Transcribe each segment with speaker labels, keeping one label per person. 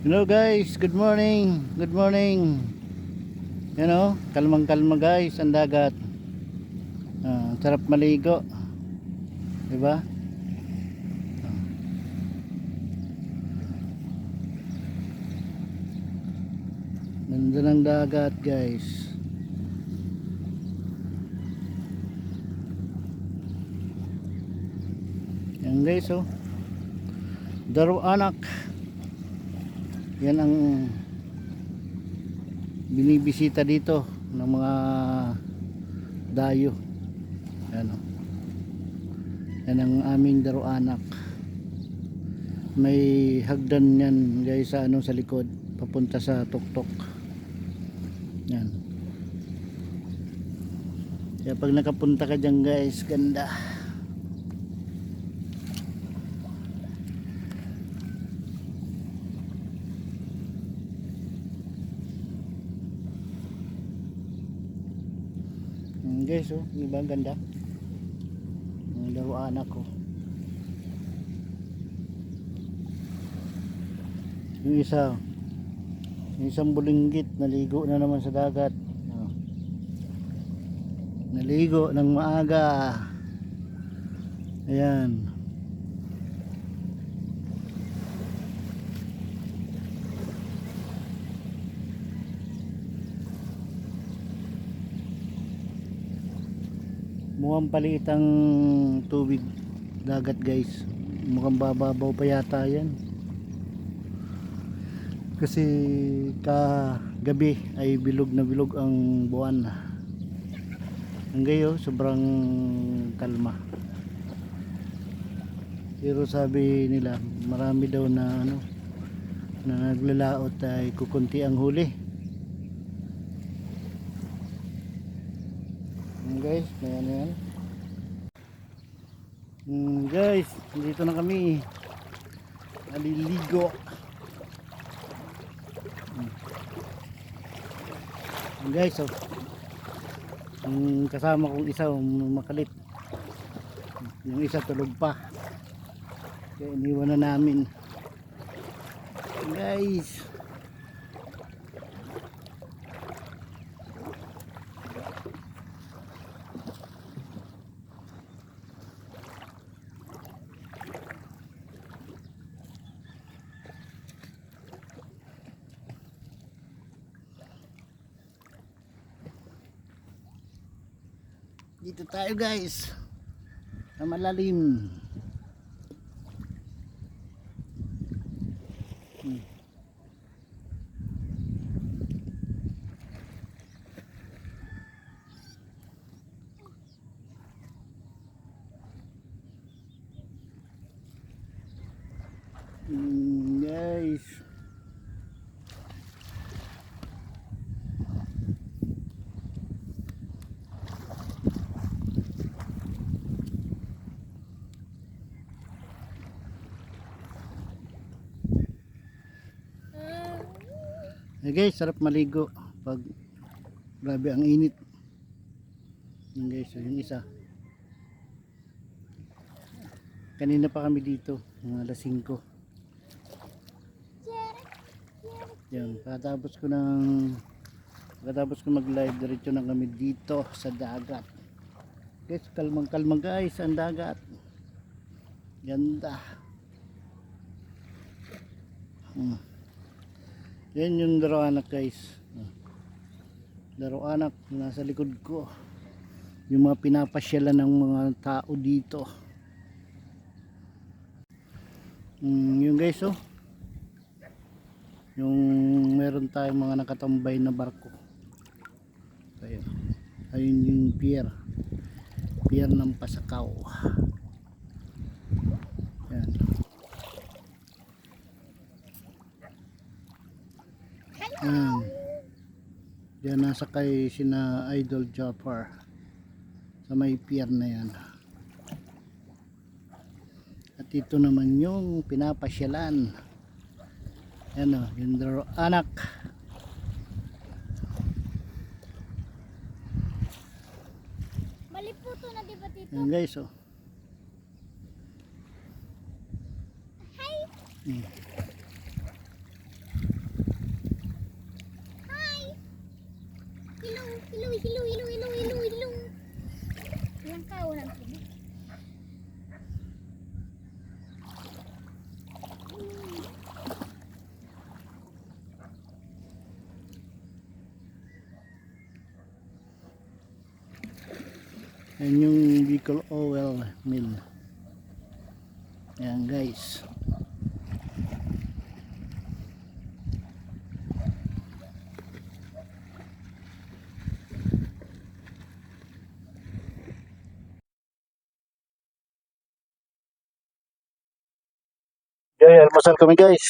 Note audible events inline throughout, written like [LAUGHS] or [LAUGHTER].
Speaker 1: Hello guys, good morning. Good morning. Yan o, kalmang kalma guys, ang dagat. Ah, sarap maligo. Diba? Ah. Ganda ng dagat guys. Yan guys oh. Daro anak. Yan ang binibisita dito ng mga dayo. Yan o. Yan ang aming daro anak. May hagdan yan guys sa ano sa likod papunta sa tuktok. Yan. Kaya pag nakapunta ka dyan guys, ganda. Mm, guys, oh, di ba ang ganda? Ang laro anak ko. Yung isa, yung isang bulinggit, naligo na naman sa dagat. Oh. Naligo ng maaga. Ayan. Mukhang paliit ang tubig dagat guys. Mukhang bababaw pa yata yan. Kasi kagabi ay bilog na bilog ang buwan. Ang gayo, sobrang kalma. Pero sabi nila, marami daw na ano na naglalaot ay kukunti ang huli. Guys, may ano yan. Mm, guys, dito na kami. Naliligo. Mm. Yan guys, oh. Ang kasama kong isa um, makalit. Yung isa tulog pa. Kaya iniwan na namin. Guys. Dito tayo guys. Sa malalim. Hmm, guys. Eh guys, sarap maligo pag grabe ang init. Yan guys, so yung isa. Kanina pa kami dito, mga alas 5. Yan, katapos ko ng katapos ko mag-live diretso na kami dito sa dagat. Guys, kalmang kalmang guys, ang dagat. Ganda. Hmm. Yan yung daro anak guys. Daro anak nasa likod ko. Yung mga pinapasyalan ng mga tao dito. Mm, yung guys oh. Yung meron tayong mga nakatambay na barko. Ayun. Ayun yung pier. Pier ng Pasakaw. Yan. Diyan nasa kay sina Idol Jopper sa may pier na yan. At ito naman yung pinapasyalan. Yan o, yung daro anak.
Speaker 2: Mali po to na di ba dito?
Speaker 1: Yan guys o.
Speaker 2: Hi!
Speaker 1: Mm. Hilaw, hilaw, hilaw, hilaw, hilaw, hilaw, hilaw. Ilang ka, walang kibo. Yan yung Bicol Oil Mill. Ayan guys. Almasal kami. Guys,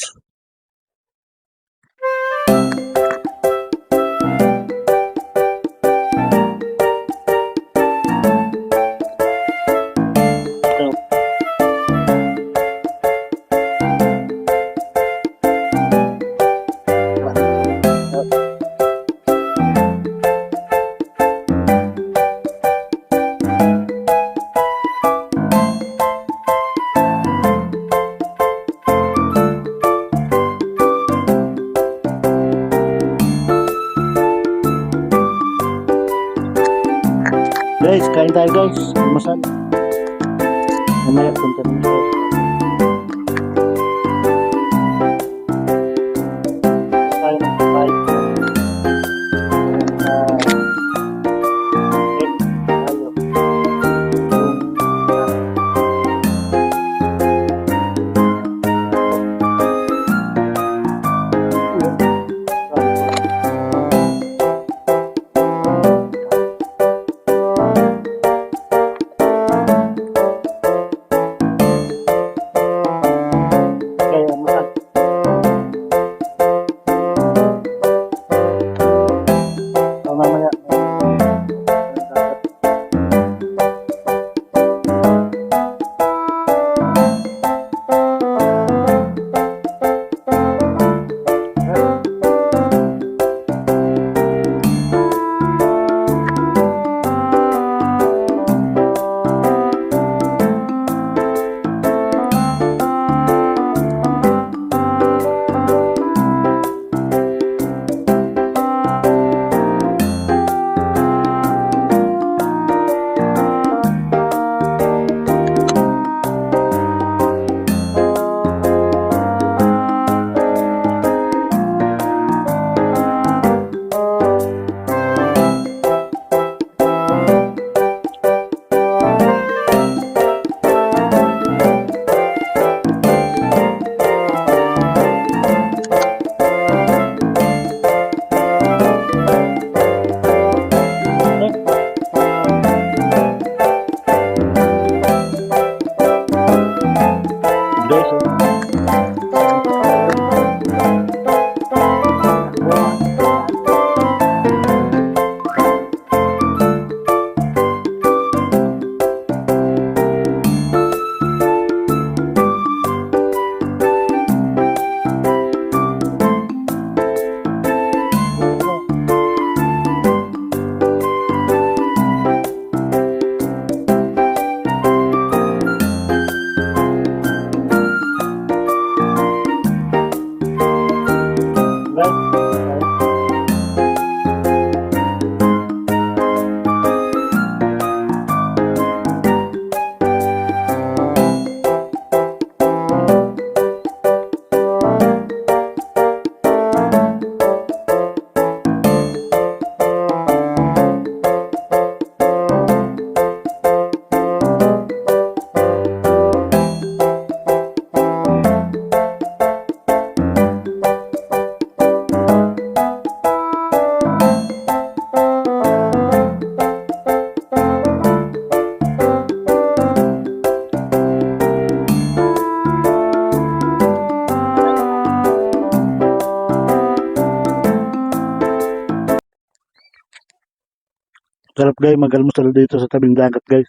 Speaker 1: Sarap guys, mag-almusal dito sa tabing dagat guys.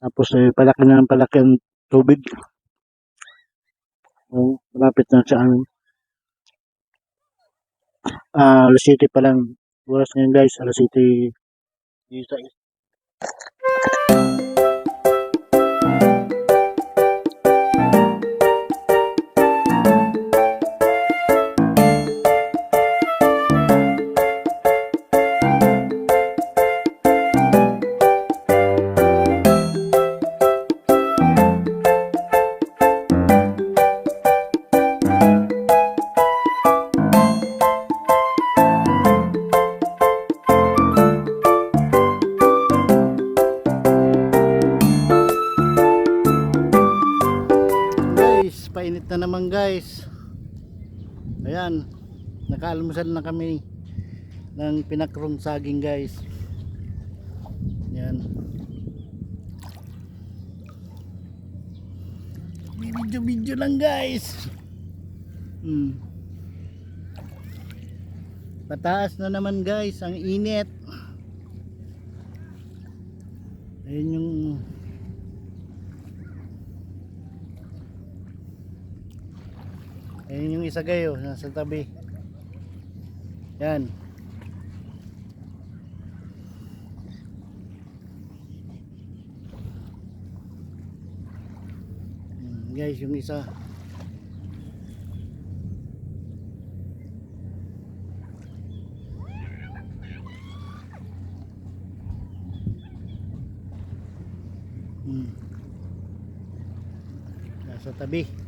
Speaker 1: Tapos eh, palaki na ng palaki ang tubig. Oh, malapit na sa amin. Ah, alas 7 pa lang. Oras ngayon guys, alas 7. Isa, guys nakaalmusal na kami ng pinakrong saging guys. Yan. Video video lang guys. Hmm. pataas na naman guys ang init. Ayun yung ayun yung isa kayo nasa tabi yan. Hmm, guys yung isa. Hmm. nasa tabi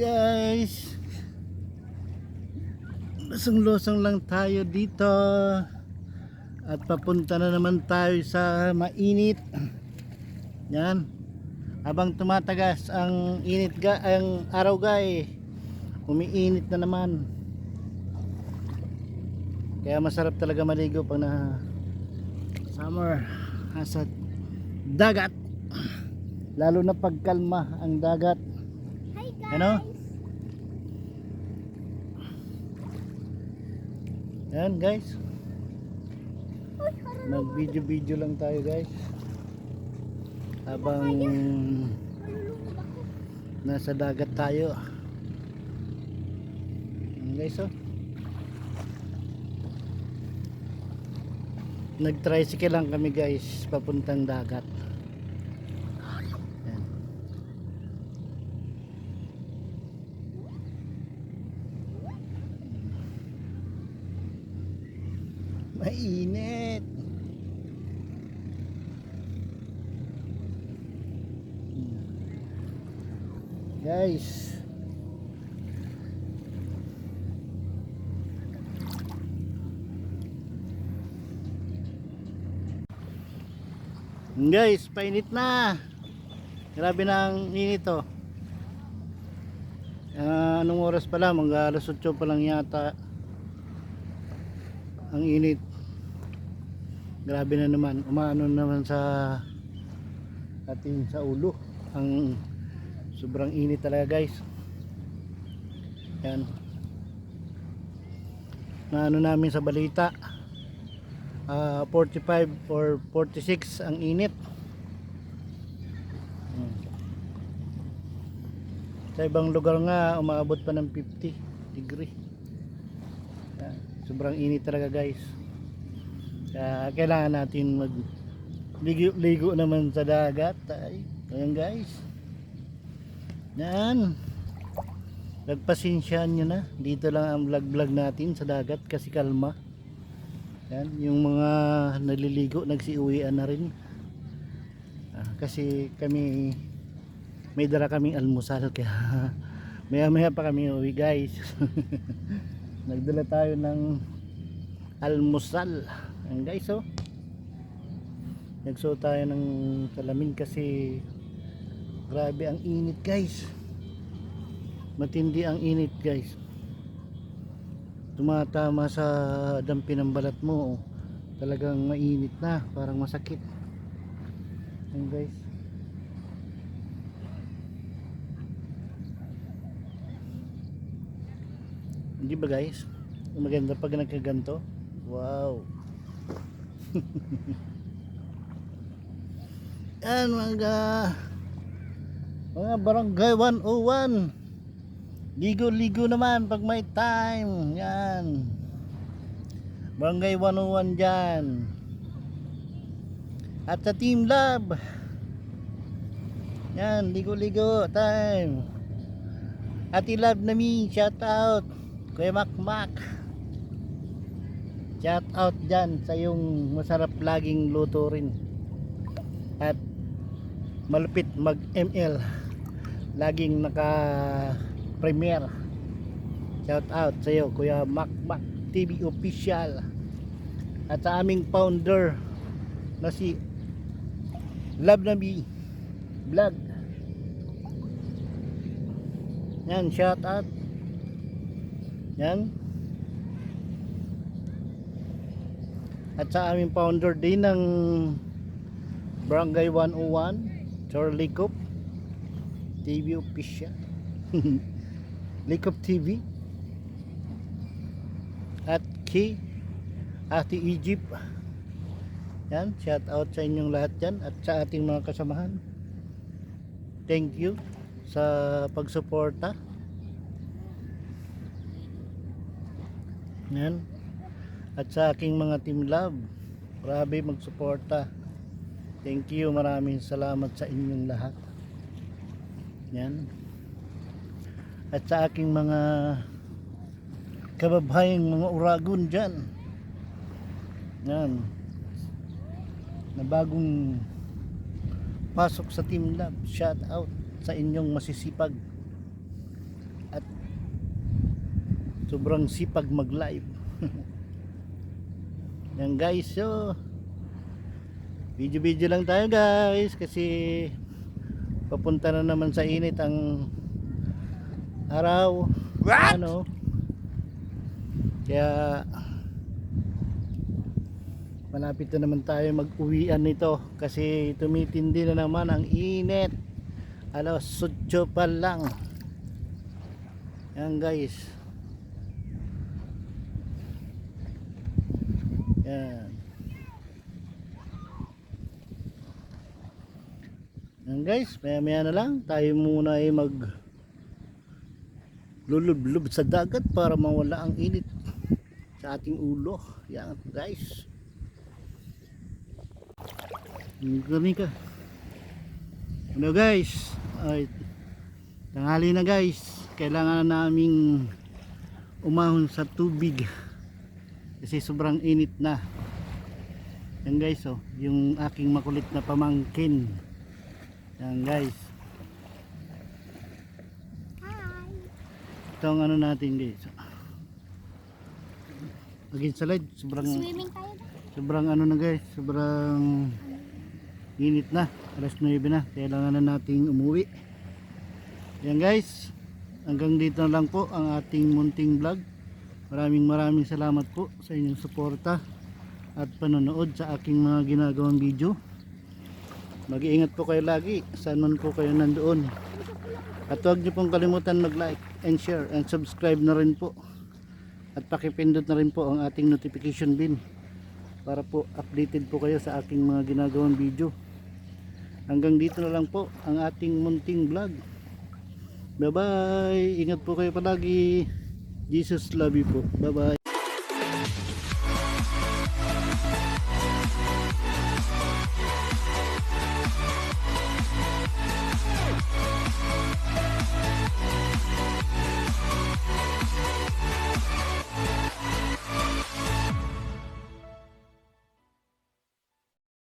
Speaker 1: guys. Lusong lang tayo dito. At papunta na naman tayo sa mainit. Yan. Habang tumatagas ang init ga ang araw gay umiinit na naman. Kaya masarap talaga maligo pag na summer nasa dagat. Lalo na pagkalma ang dagat.
Speaker 2: Hi guys.
Speaker 1: ano yan guys. Nag video video lang tayo guys. Habang nasa dagat tayo. Yan, guys oh. Nag tricycle lang kami guys papuntang dagat Yan. mainit guys guys painit na. Grabe na ang init oh. Ah, anong oras pa lang? Mga alas 8 pa lang yata. Ang init. Grabe na naman. Umano naman sa ating sa ulo. Ang sobrang init talaga guys. Yan. Na ano namin sa balita ah, 45 or 46 ang init sa ibang lugar nga umaabot pa ng 50 degree. Yan. sobrang init talaga guys. Kaya kailangan natin mag ligo, ligo naman sa dagat ay. Ayan guys. Yan. Nagpasensyaan nyo na. Dito lang ang vlog vlog natin sa dagat kasi kalma. Yan yung mga naliligo nagsiuwian na rin. Ah, kasi kami may dala kaming almusal kaya [LAUGHS] maya maya pa kami uwi guys. [LAUGHS] Nagdala tayo ng almusal. Ang guys oh. Nagsuot tayo ng salamin kasi grabe ang init guys. Matindi ang init guys. Tumatama sa dampi ng balat mo oh. talagang mainit na. Parang masakit. Ayan guys hindi ba guys? Maganda pag nagkaganto. Wow. [LAUGHS] Yan mga mga barangay 101 ligo-ligo naman pag may time. Yan. Barangay 101 dyan. At sa team lab. Yan ligo-ligo time. At love na mi shout out Kuya Mac shout out dyan sa yung masarap laging luto rin. At malupit mag ML laging naka premiere shout out sa iyo Kuya Mac TV official. At sa aming founder na si Love Nabi Vlog. Yan, shout out. Yan. At sa aming founder din ng Barangay 101, Charlie Coop TV official. [LAUGHS] Likop TV at Key Ate Egypt yan shout out sa inyong lahat yan at sa ating mga kasamahan thank you sa pagsuporta yan at sa aking mga team love grabe magsuporta. Thank you maraming salamat sa inyong lahat. Yan at sa aking mga kababayang mga uragon dyan. Yan na bagong pasok sa Team Lab shout out sa inyong masisipag at sobrang sipag mag live [LAUGHS] yan guys so video video lang tayo guys kasi papunta na naman sa init ang araw. Ano? Kaya malapit na naman tayo mag uwian nito kasi tumitindi na naman ang init. Alas 8 pa lang. Yan guys yan yan guys maya maya na lang tayo muna ay mag lulublob sa dagat para mawala ang init sa ating ulo yan guys Gani ka. Ano guys? Ay, tanghali na guys. Kailangan na naming umahon sa tubig. Kasi sobrang init na. Yan guys oh, yung aking makulit na pamangkin. Yan guys.
Speaker 2: Hi.
Speaker 1: Ito ang ano natin guys. Again sobrang
Speaker 2: Swimming tayo na.
Speaker 1: sobrang ano na guys, sobrang init na, alas 9 na, kailangan na nating umuwi. Yan guys, hanggang dito na lang po ang ating munting vlog. Maraming maraming salamat po sa inyong suporta at panonood sa aking mga ginagawang video. Mag-iingat po kayo lagi, saan man po kayo nandoon. At huwag niyo pong kalimutan mag-like and share and subscribe na rin po. At pakipindot na rin po ang ating notification bell para po updated po kayo sa aking mga ginagawang video. Hanggang dito na lang po ang ating munting vlog. Bye bye. Ingat po kayo palagi. Jesus love you po. Bye bye.